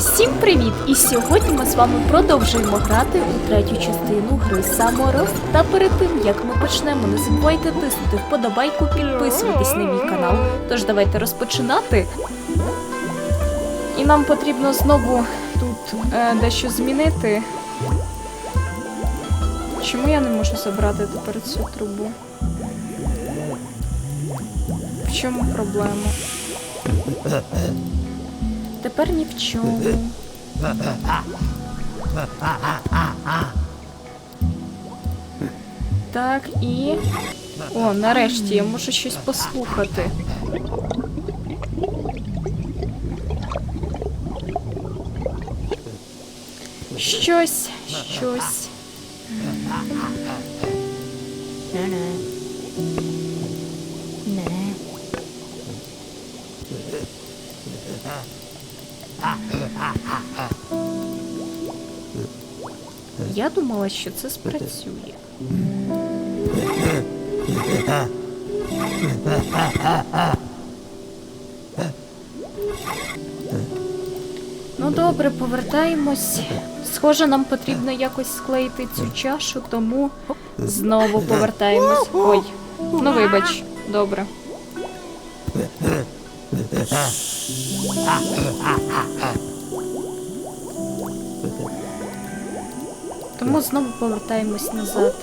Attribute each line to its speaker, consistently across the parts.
Speaker 1: Усім привіт! І сьогодні ми з вами продовжуємо грати у третю частину гри Саморос. Та перед тим як ми почнемо, не забувайте тиснути вподобайку, підписуватись на мій канал. Тож давайте розпочинати. І нам потрібно знову тут е, дещо змінити. Чому я не можу забрати тепер цю трубу? В чому проблема? Тепер ні в чому. Так, і. О, нарешті я можу щось послухати. Щось, щось. Я думала, що це спрацює. Ну добре, повертаємось. Схоже, нам потрібно якось склеїти цю чашу, тому знову повертаємось. Ой, ну вибач, добре. Тому знову повертаємось назад.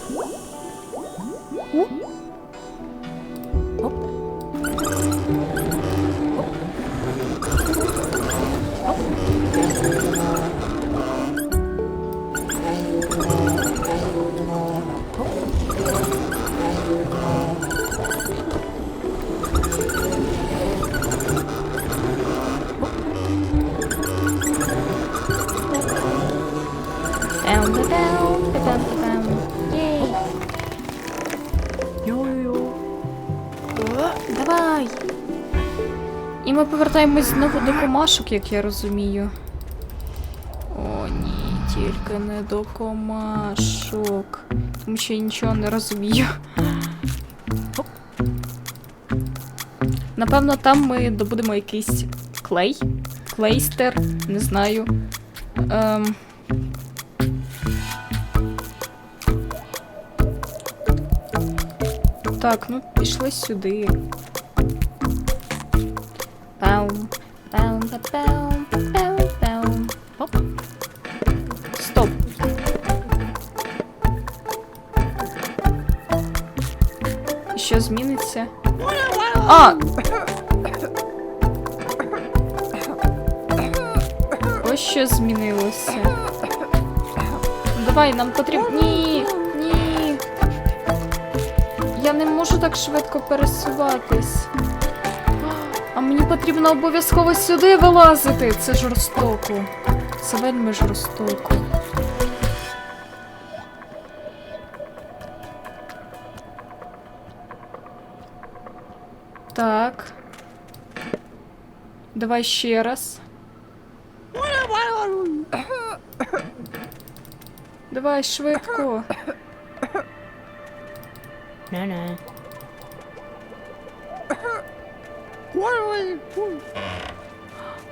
Speaker 1: Ми повертаємось знову до комашок, як я розумію. О, ні, тільки не до комашок. Тому що я нічого не розумію. Напевно, там ми добудемо якийсь клей. Клейстер, не знаю. Ем... Так, ну пішли сюди. Пау, пау. Оп. Стоп. Що зміниться? А! Ось що змінилося. Давай, нам потрібно. Ні! Ні! Я не можу так швидко пересуватись. А мені потрібно обов'язково сюди вилазити. Це жорстоко. Це вельми жорстоко. Так. Давай ще раз. Давай швидко.
Speaker 2: No,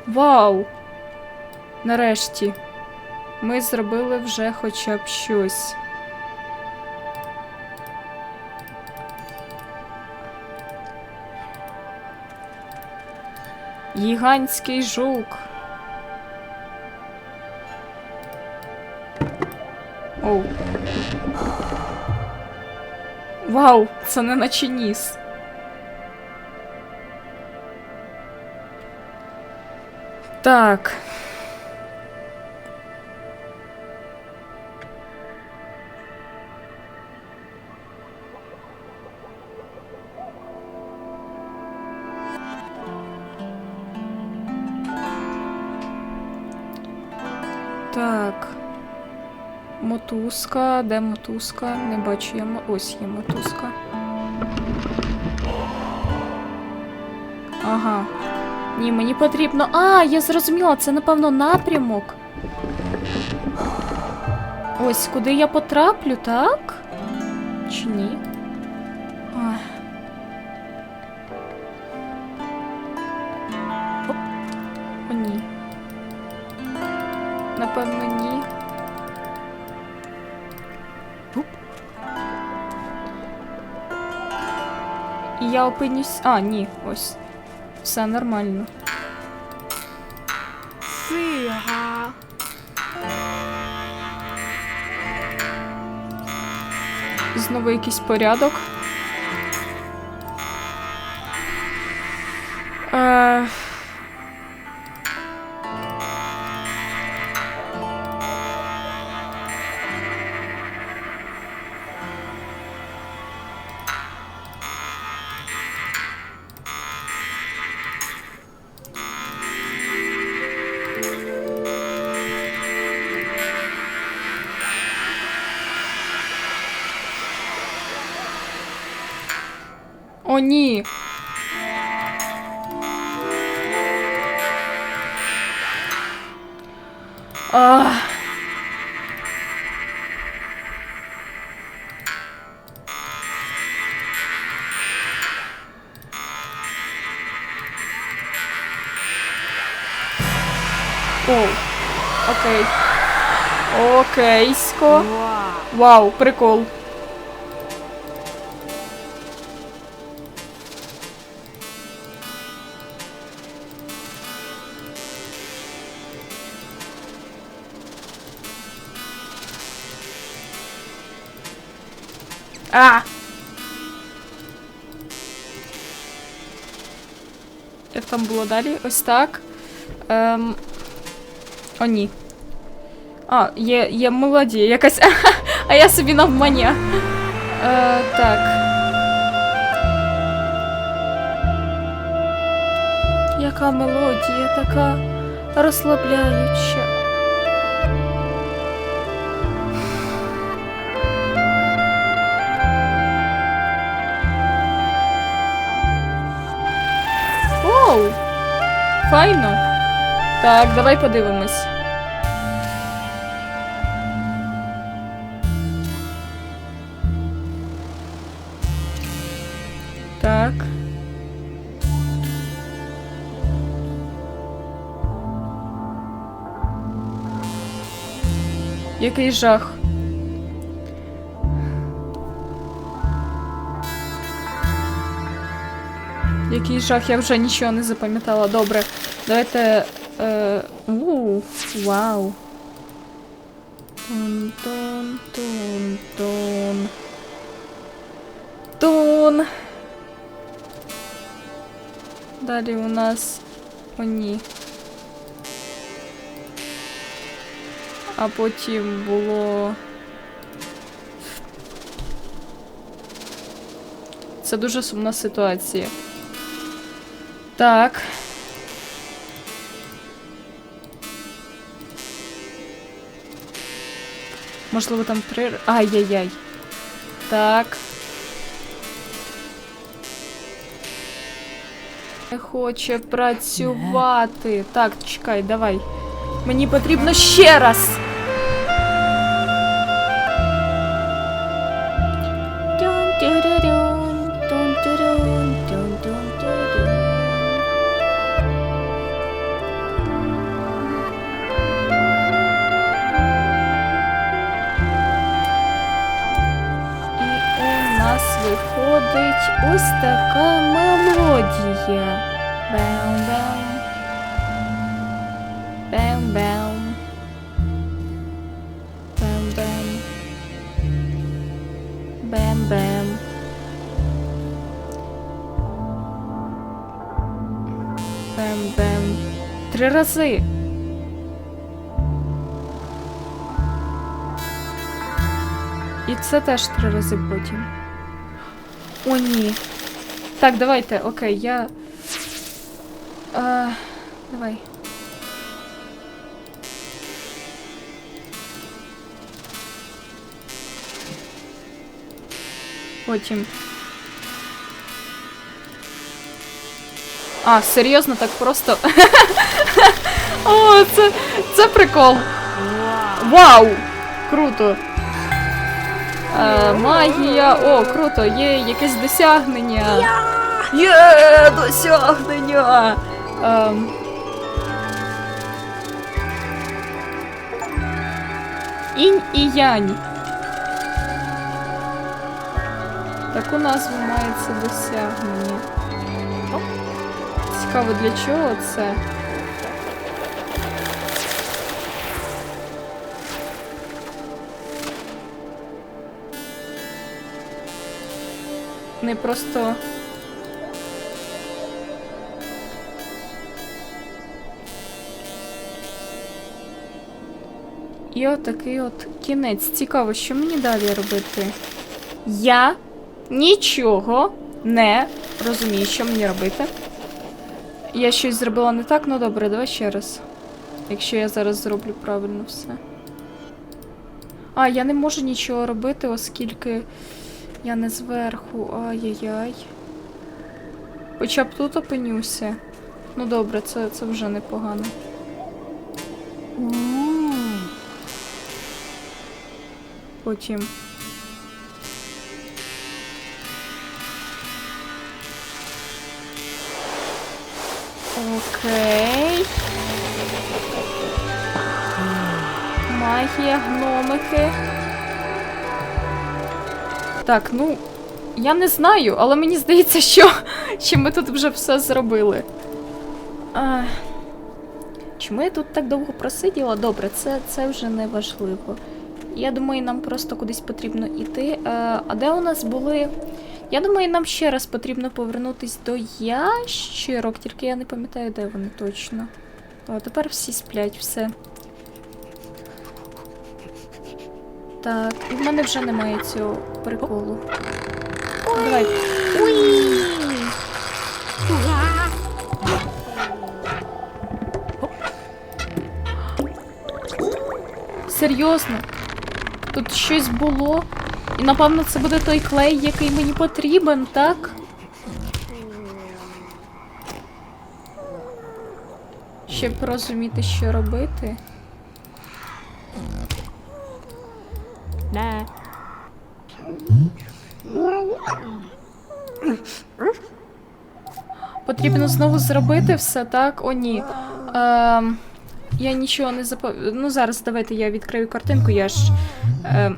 Speaker 1: Вау! Нарешті. Ми зробили вже хоча б щось. Гігантський жук. Оу. Вау, це не наче ніс. Так. Так. Мотузка, де мотузка? Не бачу я. Ось є мотузка. Ага. Ні, мені потрібно. А, я зрозуміла, це напевно напрямок. Ось куди я потраплю, так? Чи ні? Оп. О, ні. Напевно, ні. Оп. І я опинюсь. А, ні, ось. Все нормально. Знову якийсь порядок. Е... ні. Ах. Оу. Окей. Окейсько. Вау, прикол. А! Як там було далі? Ось так. Ем... О, ні. А, є, є мелодія якась. а я собі навмання. Е, так. Яка мелодія, така розслабляюча. Файно. Так, давай подивимось. Так. Який жах. Який жах, я вже нічого не запам'ятала. Добре. Давайте. Е, у, вау. Тун, тун, тун, тун. Тун. Далі у нас. О, ні. А потім було. Це дуже сумна ситуація. Так. Можливо, там три. Ай-яй-яй. Так. Не хоче працювати. Так, чекай, давай. Мені потрібно ще раз. Рази. І це теж три рази потім. О, ні. Так, давайте, окей, я. А, давай. Потім. А, серйозно, так просто. О, це, це прикол. Вау! Круто. Е, магія. О, круто, є якесь досягнення. Є досягнення. Ем. Інь і янь. Таку назву має це досягнення. Цікаво, для чого це? Не просто. І отакий от кінець. Цікаво, що мені далі робити? Я нічого не розумію, що мені робити. Я щось зробила не так, ну добре, давай ще раз. Якщо я зараз зроблю правильно все. А, я не можу нічого робити, оскільки я не зверху. Ай-яй-яй. Хоча б тут опинюся. Ну добре, це, це вже непогано. Потім. Окей. Магія, гномики. Так, ну. Я не знаю, але мені здається, що, що ми тут вже все зробили. А, чому я тут так довго просиділа? Добре, це, це вже не важливо. Я думаю, нам просто кудись потрібно йти. Е, а де у нас були. Я думаю, нам ще раз потрібно повернутись до ящерок, тільки я не пам'ятаю, де вони точно. О, тепер всі сплять, все. Так, і в мене вже немає цього приколу. Давай. Серйозно? Тут щось було? І напевно це буде той клей, який мені потрібен, так? Щоб розуміти, що робити.
Speaker 2: Не.
Speaker 1: Потрібно знову зробити все, так? О, ні. Ем, я нічого не запов... Ну, зараз давайте я відкрию картинку, я ж. Ем,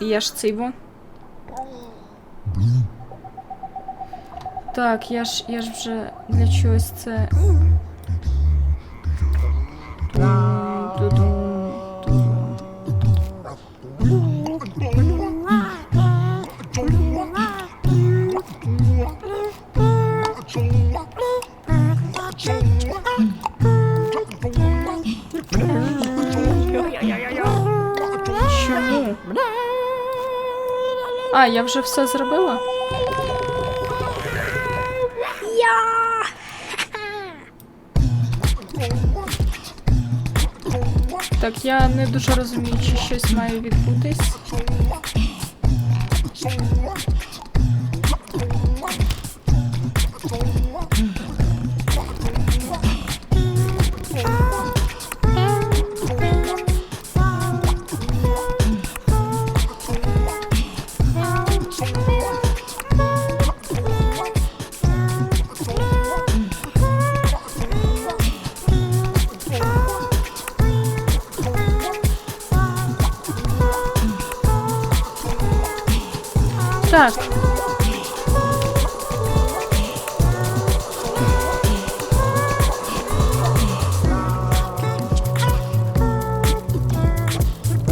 Speaker 1: я ж цей во. Так, я ж я ж вже для чогось це. А, я вже все зробила? Так, я не дуже розумію, чи щось має відбутись.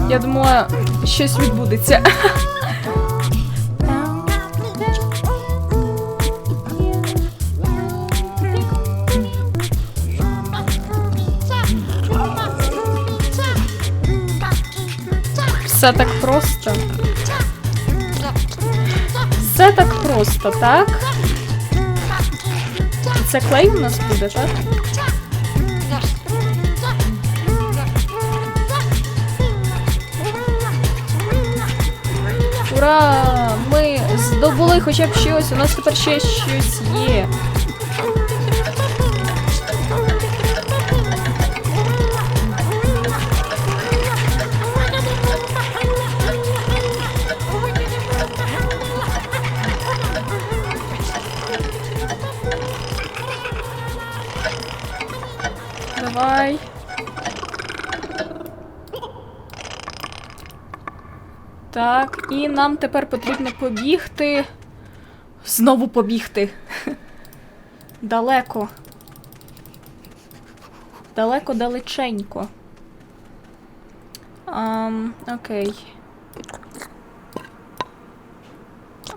Speaker 1: Я думала, щось відбудеться. Все так просто. Все так просто, так? Це клей у нас буде, так? Ура! Ми здобули хоча б щось, у нас тепер ще щось є. І нам тепер потрібно побігти. Знову побігти. Далеко. Далеко далеченько. Ам, окей.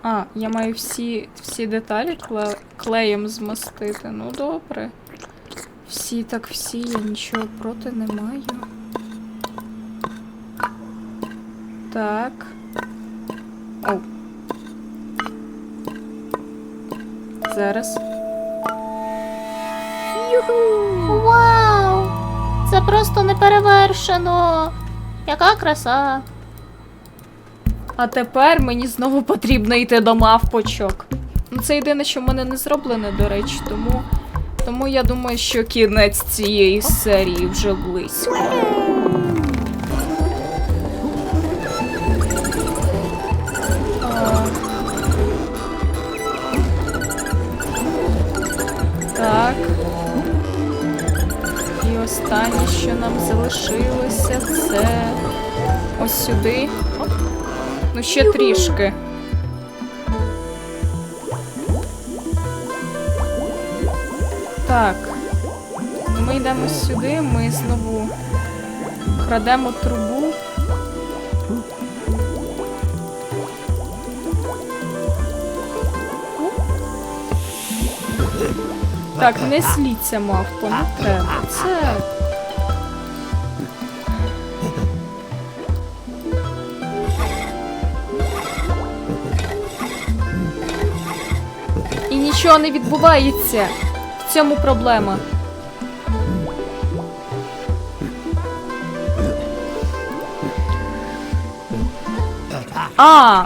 Speaker 1: А, я маю всі, всі деталі кле, клеєм змастити. Ну добре. Всі так всі, я нічого проти не маю. Так. Зараз.
Speaker 2: Вау! Це просто неперевершено. Яка краса.
Speaker 1: А тепер мені знову потрібно йти до мавпочок. Ну, це єдине, що в мене не зроблене, до речі, тому. Тому я думаю, що кінець цієї серії вже близько. Останнє, що нам залишилося, це ось сюди. Ну, ще трішки. Так. Ми йдемо сюди, ми знову крадемо трубу. Так, не сліться, мавпо, не треба. Це. Нічого не відбувається. В цьому проблема. А!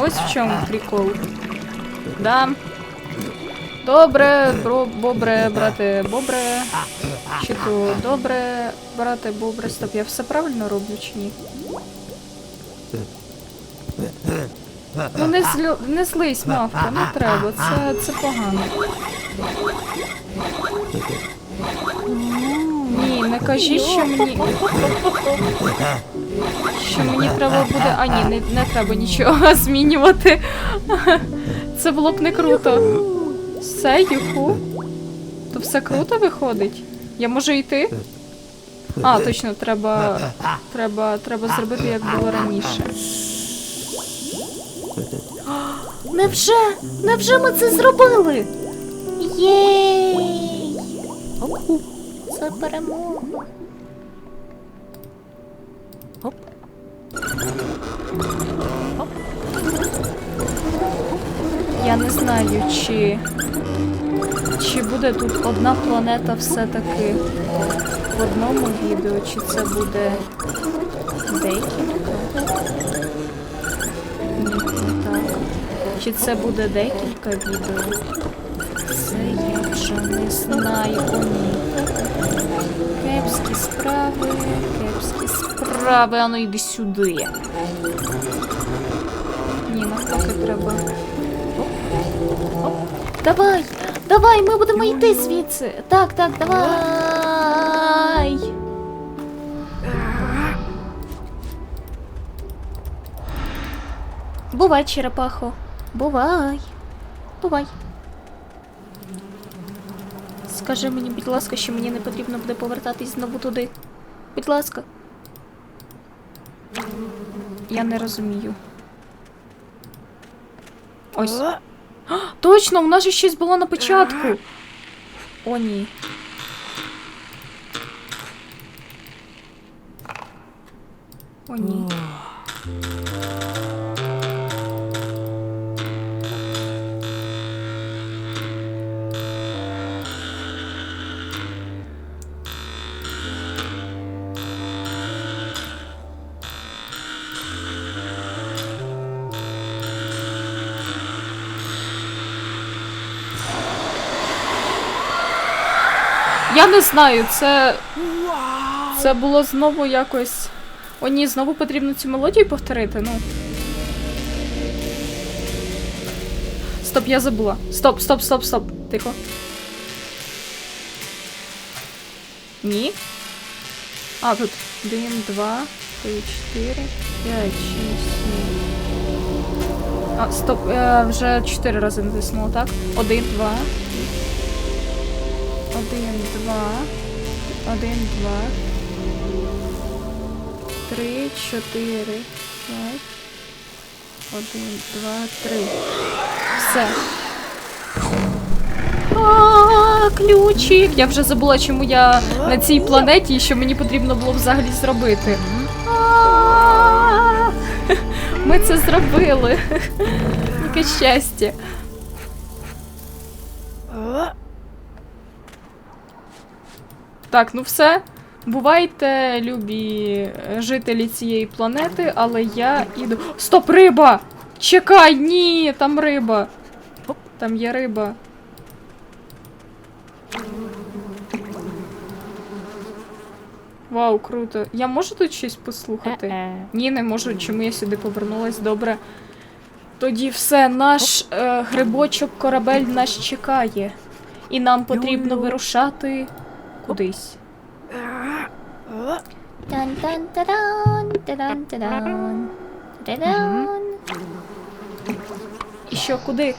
Speaker 1: Ось в чому прикол. Да. Добре, бро, бобре, брате, бобре. Чи то добре, брате, бобре. Стоп, я все правильно роблю чи ні? Ну не, злю, не злись, мавка, не треба, це, це погано. Ні, не кажіть, що мені. Що мені треба буде. А ні, не, не треба нічого змінювати. Це було б не круто. Все, юху. То все круто виходить. Я можу йти? А, точно, треба. Треба, треба зробити, як було раніше.
Speaker 2: Невже? Невже ми це зробили? Єй! Оп. Це перемога. Оп.
Speaker 1: Я не знаю, чи. Чи буде тут одна планета все-таки в одному відео, чи це буде декілька? Чи це буде декілька відео? Це я вже не знаю. Кепські справи, кепські справи, ану йди сюди. Ні, навпаки треба.
Speaker 2: Давай, давай, ми будемо йти звідси. Так, так, давай. Бувай, черепахо. Бувай. Бувай. Скажи мені, будь ласка, що мені не потрібно буде повертатись знову туди. Будь ласка.
Speaker 1: Я не розумію. Ось. А, точно, у нас же щось було на початку. О, ні. О, ні. Я не знаю, це. Це було знову якось. О, ні, знову потрібно цю мелодію повторити, ну. Стоп, я забула. Стоп, стоп, стоп, стоп. Тихо. Ні. А, тут один, два, 3, 4, 5, 6, 7. А, стоп, я вже 4 рази натиснула, так? 1, 2. 1, 2. 1, 2. 3, 4, 5. 1, 2, 3. Все. А, ключик! Я вже забула, чому я на цій планеті і що мені потрібно було взагалі зробити. Ми це зробили. Яке щастя. Так, ну все. Бувайте, любі жителі цієї планети, але я іду. Стоп, риба! Чекай, ні, там риба. Там є риба. Вау, круто. Я можу тут щось послухати? Ні, не можу. Чому я сюди повернулась? Добре. Тоді все, наш е, грибочок корабель нас чекає. І нам потрібно вирушати кудись.
Speaker 2: Тан-тан-таран, таран-таран, таран.
Speaker 1: І що, куди?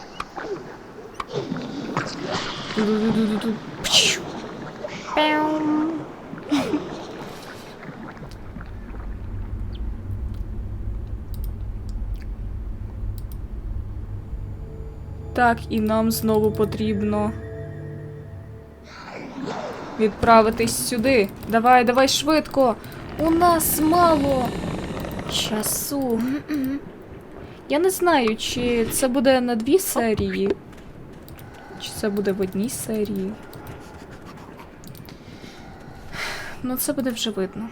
Speaker 1: Так, і нам знову потрібно відправитись сюди. Давай, давай швидко. У нас мало часу. Я не знаю, чи це буде на дві серії, чи це буде в одній серії. Ну, це буде вже видно.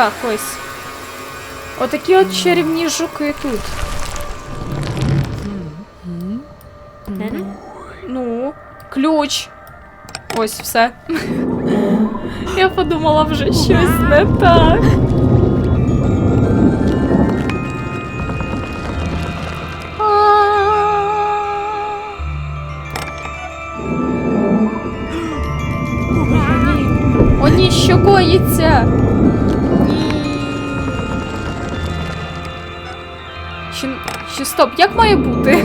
Speaker 1: Так, ось. Отакі от чарівні жуки тут. Ну, ключ. Ось все. Я подумала вже щось не так. О, ні. Що коїться? Чи стоп, як має бути?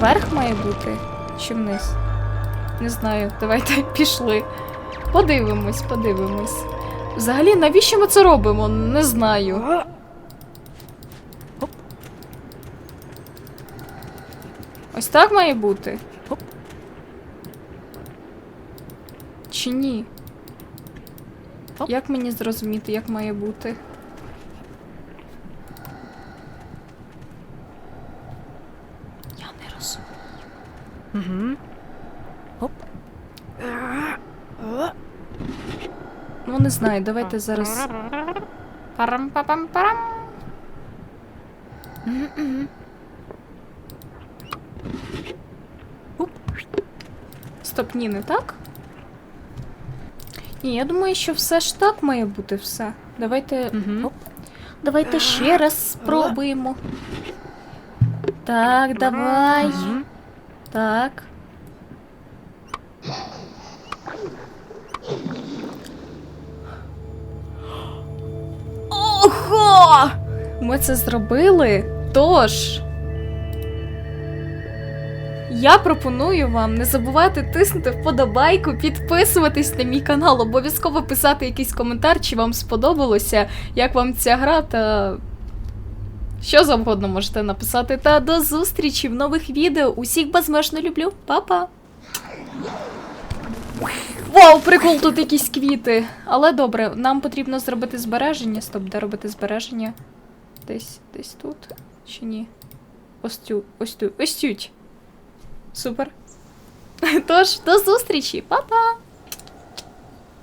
Speaker 1: Верх має бути? Чи вниз? Не знаю, давайте пішли. Подивимось, подивимось. Взагалі, навіщо ми це робимо? Не знаю. Ось так має бути? Чи ні? Як мені зрозуміти, як має бути? Я не розумію. Оп. Ну, не знаю, давайте зараз. Парам-папам-парам. Мгм-мгм. Стоп, ні, не так? Ні, я думаю, що все ж так має бути все. Давайте. Угу. Давайте ще раз спробуємо. Так, давай. Так. Ого! Ми це зробили. Тож. Я пропоную вам не забувати тиснути вподобайку, підписуватись на мій канал, обов'язково писати якийсь коментар, чи вам сподобалося, як вам ця гра та. Що завгодно можете написати. Та до зустрічі в нових відео. Усіх безмежно люблю. Па-па! Вау, прикол, тут якісь квіти. Але добре, нам потрібно зробити збереження. Стоп, де робити збереження? Десь, десь тут? Чи ні? Ось тю, ось тю, ось тють. Супер. Тож, до зустрічі, па-па!